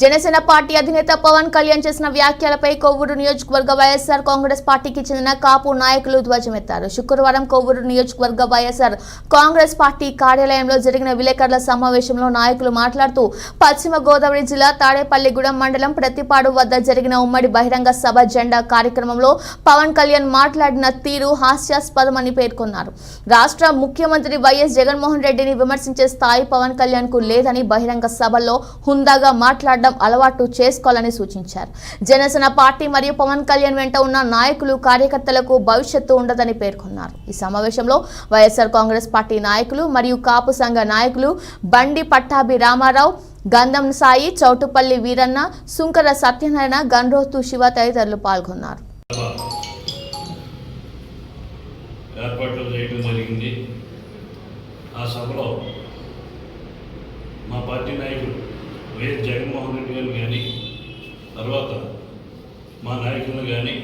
Janasena party అధినేత పవన్ కళ్యాణ్ చేసిన వ్యాఖ్యలపై కొవ్వూరు నియోజకవర్గ వైఎస్ఆర్ కాంగ్రెస్ పార్టీకి చెందిన కాపు నాయకులు ధ్వజమెత్తారు. శుక్రవారం కొవ్వూరు నియోజకవర్గ వైఎస్ఆర్ కాంగ్రెస్ పార్టీ కార్యాలయంలో జరిగిన విలేకరుల సమావేశంలో నాయకులు మాట్లాడుతూ పశ్చిమ గోదావరి జిల్లా తాడేపల్లిగూడెం మండలం ప్రతిపాడు వద్ద జరిగిన ఉమ్మడి బహిరంగ సభ జెండా కార్యక్రమంలో పవన్ కళ్యాణ్ మాట్లాడిన తీరు హాస్యాస్పదమని పేర్కొన్నారు. రాష్ట్ర ముఖ్యమంత్రి వైఎస్ జగన్మోహన్ రెడ్డిని విమర్శించే స్థాయి పవన్ కళ్యాణ్కు లేదని బహిరంగ సభలో హుందాగా మాట్లాడడం అలవాటు చేసుకోవాలని సూచించారు. జనసేన పార్టీ మరియు పవన్ కళ్యాణ్ వెంట ఉన్న నాయకులు కార్యకర్తలకు భవిష్యత్తు ఉండదని పేర్కొన్నారు. ఈ సమావేశంలో వైఎస్ఆర్ కాంగ్రెస్ పార్టీ నాయకులు మరియు కాపు సంఘ నాయకులు బండి పట్టాభి రామారావు గంధం సాయి చౌటుపల్లి వీరన్న సుంకర సత్యనారాయణ గన్రోతు శివ తదితరులు పాల్గొన్నారు. ఏర్పాట్లు చేయడం జరిగింది. ఆ సభలో మా పార్టీ నాయకులు వైఎస్ జగన్మోహన్ రెడ్డి గారు కానీ తర్వాత మా నాయకులు కానీ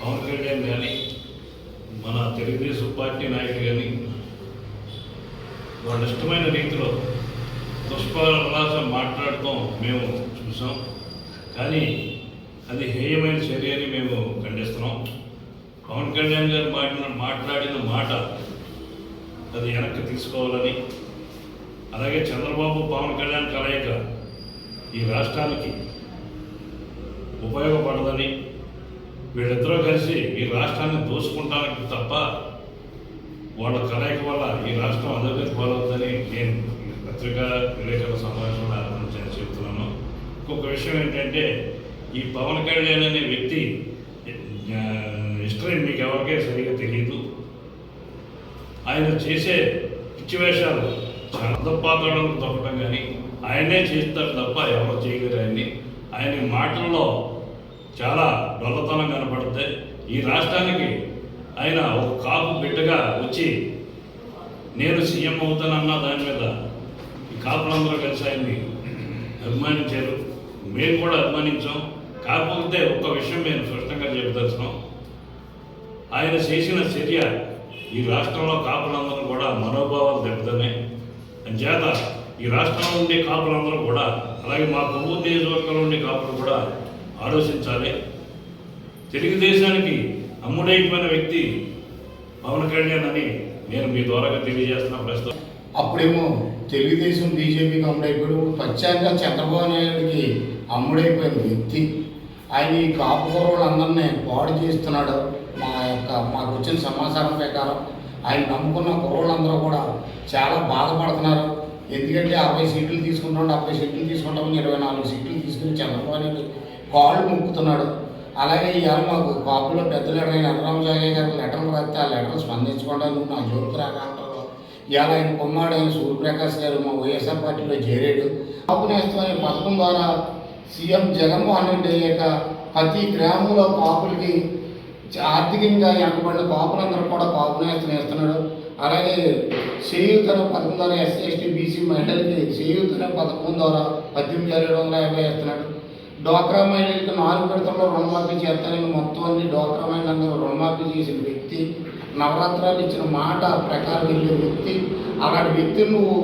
పవన్ కళ్యాణ్ కానీ మన తెలుగుదేశం పార్టీ నాయకులు కానీ వాళ్ళ ఇష్టమైన రీతిలో దుష్పరాసం మాట్లాడటం మేము చూసాం. కానీ అది హేయమైన చర్య అని మేము ఖండిస్తున్నాం. పవన్ కళ్యాణ్ గారు మాట్లాడిన మాట అది వెనక్కి తీసుకోవాలని అలాగే చంద్రబాబు పవన్ కళ్యాణ్ కలయిక ఈ రాష్ట్రానికి ఉపయోగపడదని వీళ్ళిద్దరూ కలిసి ఈ రాష్ట్రాన్ని దోసుకుంటానికి తప్ప వాళ్ళ కలయిక వల్ల ఈ రాష్ట్రం అధోగతి పాలవుతుందని నేను పత్రికా విలేకరుల సమావేశంలో నేను చెప్తున్నాను. ఇంకొక విషయం ఏంటంటే ఈ పవన్ కళ్యాణ్ అనే వ్యక్తి హిస్టరీ మీకు ఎవరికే సరిగా తెలియదు ఆయన చేసే పిచ్చివేషాలు వేషాలు తప్పడం కానీ ఆయనే చేస్తారు తప్ప ఎవరు చేయలేరు ఆయన్ని. ఆయన మాటల్లో చాలా డొల్లతనం కనపడుతుంది ఈ రాష్ట్రానికి ఆయన ఒక కాపు బిడ్డగా వచ్చి నేను సీఎం అవుతానన్న దాని మీద ఈ కాపులందరూ కలిసి ఆయన్ని అభిమానించారు. మేము కూడా అభిమానించాం. కాకపోతే ఒక్క విషయం మేము స్పష్టంగా చెప్పదలుచున్నాం ఆయన చేసిన చర్య ఈ రాష్ట్రంలో కాపులందరూ కూడా మనోభావాలు దెబ్బతున్నాయి. అంచేత ఈ రాష్ట్రంలో ఉండే కాపులందరూ కూడా అలాగే మా కొవ్వూరు నియోజకవర్గంలో ఉండే కాపులు కూడా ఆలోచించాలి. తెలుగుదేశానికి అమ్ముడైపోయిన వ్యక్తి పవన్ కళ్యాణ్ అని నేను మీ ద్వారాగా తెలియజేస్తున్నా ప్రస్తుతం. అప్పుడేమో తెలుగుదేశం బీజేపీకి అమ్ముడైపోయాడు ప్రత్యేకంగా చంద్రబాబు నాయుడికి అమ్ముడైపోయిన వ్యక్తి. ఆయన ఈ కాపు కుర్రోళ్ళందరినీ పాడు చేస్తున్నాడు. మా యొక్క మాకు వచ్చిన సమాచారం ప్రకారం ఆయన నమ్ముకున్న కుర్రోళ్ళందరూ కూడా చాలా బాధపడుతున్నారు. ఎందుకంటే అరవై సీట్లు తీసుకుంటాం డెబ్బై సీట్లు తీసుకుంటామని ఇరవై నాలుగు సీట్లు తీసుకుని చంద్రబాబు కాళ్ళు ముక్కుతున్నాడు. అలాగే ఇవాళ మాకు కాపులో పెద్ద లీడర్ అయిన అన్నరామ గారు లెటర్లు రాస్తే ఆ లెటర్ స్పందించుకోవడానికి నా జోలికి రాకంటారు ఇవాళ ఆయన కుమ్మాడు ఆయన సూర్యప్రకాష్ గారు మా వైఎస్ఆర్ పార్టీలో చేరాడు. కాపు నేస్తం అనే పథకం ద్వారా సీఎం జగన్మోహన్ రెడ్డి అయ్యాక ప్రతి గ్రామంలో కాపులకి ఆర్థికంగా వెనకబడిన కాపులందరూ కూడా కాపు నేస్తం వేస్తున్నాడు. అలాగే చేయూతన పథకం ద్వారా ఎస్సీ ఎస్టీ బీసీ మహిళలకి చేయూతన పథకం ద్వారా పద్దెనిమిది వేల ఏడు వందల యాభై వేస్తున్నాడు. డోక్రా మహిళలకు నాలుగు విడతల్లో రుణమాఫీ చేస్తానని మొత్తం అన్ని డోక్రా మహిళలందరూ రుణమాఫీ చేసిన వ్యక్తి నవరాత్రాలు ఇచ్చిన మాట ప్రకారం వెళ్ళే వ్యక్తి అలాంటి వ్యక్తిని నువ్వు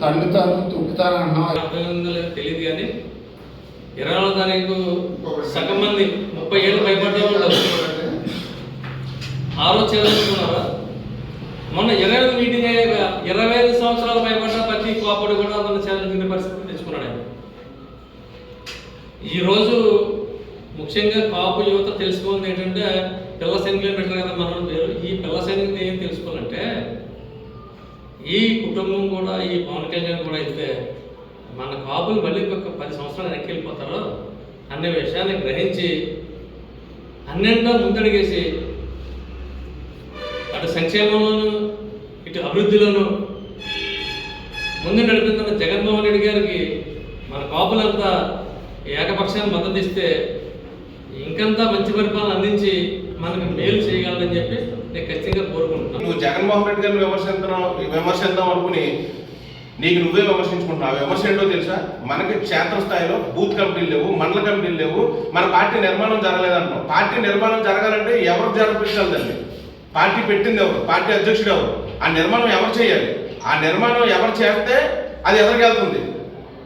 తండ్రితాను తొక్కుతాను అన్నావు. తెలియదు కానీ ఇరవై తారీఖు సగం మంది ముప్పై ఏళ్ళు భయపడ్డే వాళ్ళు ఆ రోజు చదువుకున్నారా మొన్న ఇరవై ఐదు మీటింగ్ అయ్యాక ఇరవై ఐదు సంవత్సరాల భయపడ్డ ప్రతి కోపడు కూడా మన చదువుకునే పరిస్థితి తెచ్చుకున్నాడు ఆయన. ఈరోజు ముఖ్యంగా కాపు యువత తెలుసుకోవాలి ఏంటంటే పిల్ల సైనికులు పెట్టారు కదా మనం పేరు? ఈ పిల్ల సైనికులు ఏం తెలుసుకోవాలంటే ఈ కుటుంబం కూడా ఈ పవన్ కళ్యాణ్ కూడా అయితే మన కాపులు మళ్ళీ ఒక పది సంవత్సరాలు వెనక్కి వెళ్ళిపోతారో అనే విషయాన్ని గ్రహించి అన్నింటో ముందడిగేసి సంక్షేమంలోను ఇటు అభివృద్ధిలోను. ముందు నడిపిస్తున్న జగన్మోహన్ రెడ్డి గారికి మన కాపులంతా ఏకపక్షాన్ని మద్దతు ఇస్తే ఇంకంతా మంచి పరిపాలన అందించి మనకు మేలు చేయగలదని చెప్పి నేను ఖచ్చితంగా కోరుకుంటున్నాను. నువ్వు జగన్మోహన్ రెడ్డి గారిని విమర్శించడం విమర్శిద్దాం అనుకుని నీకు నువ్వే విమర్శించుకుంటున్నావు. ఆ విమర్శ ఏంటో తెలుసా? మనకి క్షేత్రస్థాయిలో బూత్ కమిటీలు లేవు మండల కమిటీలు లేవు మన పార్టీ నిర్మాణం జరగలేదంటున్నాం పార్టీ నిర్మాణం జరగాలంటే ఎవరు జరిపించాలి తల్లి పార్టీ పెట్టింది ఎవరు? పార్టీ అధ్యక్షుడు ఎవరు? ఆ నిర్మాణం ఎవరు చేయాలి? ఆ నిర్మాణం ఎవరు చేస్తే అది ఎవరికి వెళ్తుంది?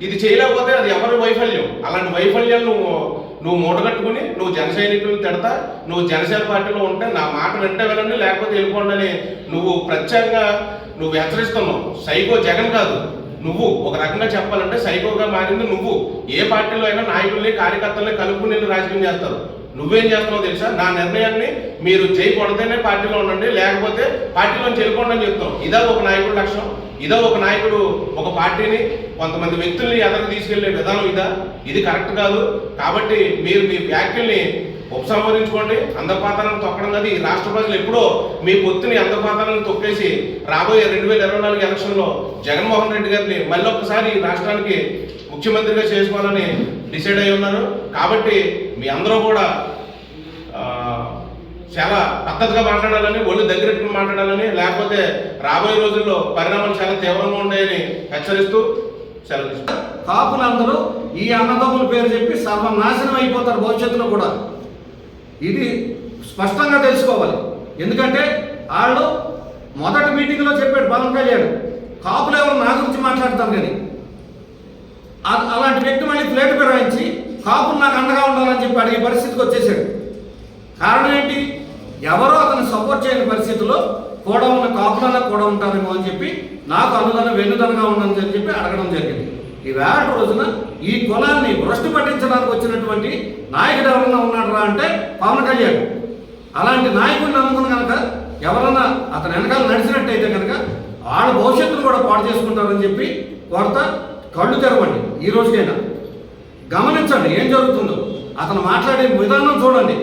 ఇది చేయలేకపోతే అది ఎవరి వైఫల్యం? అలాంటి వైఫల్యం నువ్వు నువ్వు మూటగట్టుకుని నువ్వు జన సైనికులను తిడతా నువ్వు జనసేన పార్టీలో ఉంటే నా మాట వింటే వినండి లేకపోతే వెళ్ళిపోండి అని నువ్వు ప్రత్యేకంగా నువ్వు హెచ్చరిస్తున్నావు. సైకో జగన్ కాదు. నువ్వు ఒక రకంగా చెప్పాలంటే సైకోగా మారింది నువ్వు. ఏ పార్టీలో అయినా నాయకుల్ని కార్యకర్తల్ని కలుపుకుని రాజకీయం చేస్తారు. నువ్వేం చేస్తున్నావు తెలుసా? నా నిర్ణయాన్ని మీరు చేయకూడదనే పార్టీలో ఉండండి లేకపోతే పార్టీలో వెళ్ళిపోండి అని చెప్తాం. ఇదా ఒక నాయకుడు లక్ష్యం ఇదా ఒక నాయకుడు ఒక పార్టీని కొంతమంది వ్యక్తుల్ని ఎదరికి తీసుకెళ్ళే విధానం ఇదా? ఇది కరెక్ట్ కాదు. కాబట్టి మీరు మీ వ్యాఖ్యల్ని ఉపసంహరించుకోండి. అందపాతాలను తొక్కడం కాదు. ఈ రాష్ట్ర ప్రజలు ఎప్పుడో మీ పొత్తుని అందపాతాలను తొక్కేసి రాబోయే రెండు వేల ఇరవై నాలుగు ఎలక్షన్లో జగన్మోహన్ రెడ్డి గారిని మళ్ళీ ఒక్కసారి ఈ రాష్ట్రానికి ముఖ్యమంత్రిగా చేసుకోవాలని డిసైడ్ అయి ఉన్నారు. కాబట్టి మీ అందరూ కూడా చాలా పద్ధతిగా మాట్లాడాలని ఒళ్ళు దగ్గరెట్టుకుని మాట్లాడాలని లేకపోతే రాబోయే రోజుల్లో పరిణామాలు చాలా తీవ్రంగా ఉంటాయని హెచ్చరిస్తూ సెలవు కాపులందరూ ఈ అన్నదమ్ముల పేరు చెప్పి సర్వనాశనం అయిపోతారు భవిష్యత్తులో కూడా. ఇది స్పష్టంగా తెలుసుకోవాలి. ఎందుకంటే వాళ్ళు మొదటి మీటింగ్లో చెప్పాడు పవన్ కళ్యాణ్ కాపులు ఎవరు నా గురించి మాట్లాడతాం కానీ. అలాంటి వ్యక్తి మళ్ళీ ప్లేట్ ఫిరాయించి కాపులు నాకు అండగా ఉండాలని చెప్పి అడిగే పరిస్థితికి వచ్చేసాడు. కారణం ఏంటి? ఎవరో అతను సపోర్ట్ చేయని పరిస్థితిలో కూడా ఉన్న కాపులన్నా కూడా ఉంటారేమో అని చెప్పి నాకు అనుదన వెన్నుదనగా ఉందని చెప్పి అడగడం జరిగింది. ఈ వేట రోజున ఈ కులాన్ని భ్రష్టు పట్టించడానికి వచ్చినటువంటి నాయకుడు ఎవరన్నా ఉన్నాడరా అంటే పవన్ కళ్యాణ్. అలాంటి నాయకుడిని నమ్ముకుని కనుక ఎవరన్నా అతని వెనకాల నడిచినట్టయితే కనుక వాళ్ళ భవిష్యత్తును కూడా పాడు చేసుకుంటారని చెప్పి కొరత కళ్ళు తెరవండి ఈ రోజుకైనా. గమనించండి ఏం జరుగుతుందో. అతను మాట్లాడే విధానం చూడండి.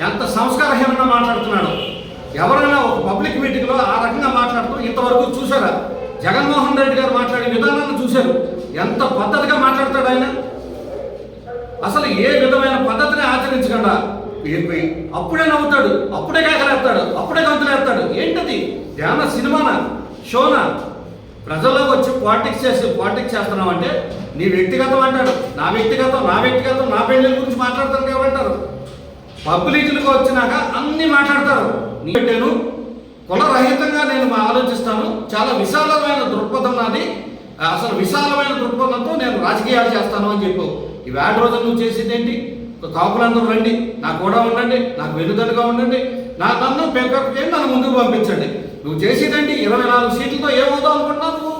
ఎంత సంస్కారహీనంగా మాట్లాడుతున్నాడో? ఎవరైనా ఒక పబ్లిక్ మీటింగ్లో ఆ రకంగా మాట్లాడుతూ ఇంతవరకు చూసారా జగన్మోహన్ రెడ్డి గారు మాట్లాడే విధానాన్ని చూశారు. ఎంత పద్ధతిగా మాట్లాడతాడు ఆయన? అసలు ఏ విధమైన పద్ధతిని ఆచరించకుండా అప్పుడే నవ్వుతాడు అప్పుడే కేకలేస్తాడు అప్పుడే గంతులేస్తాడు. ఏంటది? ఏమన్నా సినిమానా? షోనా? ప్రజల్లోకి వచ్చి పాలిటిక్స్ చేసి పాలిటిక్స్ చేస్తున్నావు అంటే నీ వ్యక్తిగతం అంటాడు. నా వ్యక్తిగతం నా వ్యక్తిగతం నా పెళ్ళిళ్ళ గురించి మాట్లాడతాను ఎవరంటారు? పబ్లిక్లకు వచ్చినాక అన్ని మాట్లాడతారు. నేను కులరహితంగా నేను మా ఆలోచిస్తాను. చాలా విశాలమైన దృక్పథం నాది. అసలు విశాలమైన దృక్పథంతో నేను రాజకీయాలు చేస్తాను అని చెప్పు. ఈ వేట రోజు నువ్వు చేసేది ఏంటి? కాపులందరూ రండి. నాకు కూడా ఉండండి. నాకు వెనుదలుగా ఉండండి. నా నన్ను పేకప్ చేయండి నన్ను ముందుకు పంపించండి. నువ్వు చేసేదండి ఇరవై నాలుగు సీట్లతో ఏమవుతావు అనుకుంటున్నావు నువ్వు?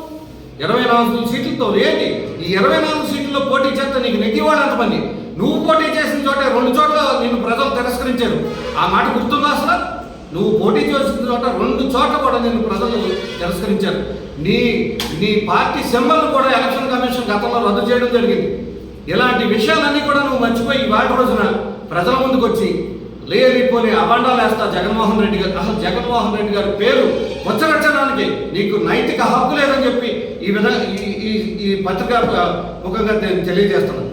ఇరవై నాలుగు సీట్లతో ఏంటి? ఈ ఇరవై నాలుగు సీట్లలో పోటీ చేస్తే నీకు నెగ్గివాడు ఎంతమంది? నువ్వు పోటీ చేసిన చోట రెండు చోట్ల నిన్ను ప్రజలు తిరస్కరించారు. ఆ మాట గుర్తుందా అసలు? నువ్వు పోటీ చేసిన చోట రెండు చోట్ల కూడా నిన్ను ప్రజలు తిరస్కరించారు. నీ నీ పార్టీ సింబల్ కూడా ఎలక్షన్ కమిషన్ గతంలో రద్దు చేయడం జరిగింది. ఇలాంటి విషయాలన్నీ కూడా నువ్వు మర్చిపోయి వాటి రోజున ప్రజల ముందుకు వచ్చి లేనిపోని అబండాలు వేస్తా జగన్మోహన్ రెడ్డి గారు అసలు జగన్మోహన్ రెడ్డి గారి పేరు వచ్చగచ్చడానికి నీకు నైతిక హక్కు లేదని చెప్పి ఈ విధంగా ఈ- ఈ పత్రికా ముఖంగా నేను తెలియజేస్తున్నాను.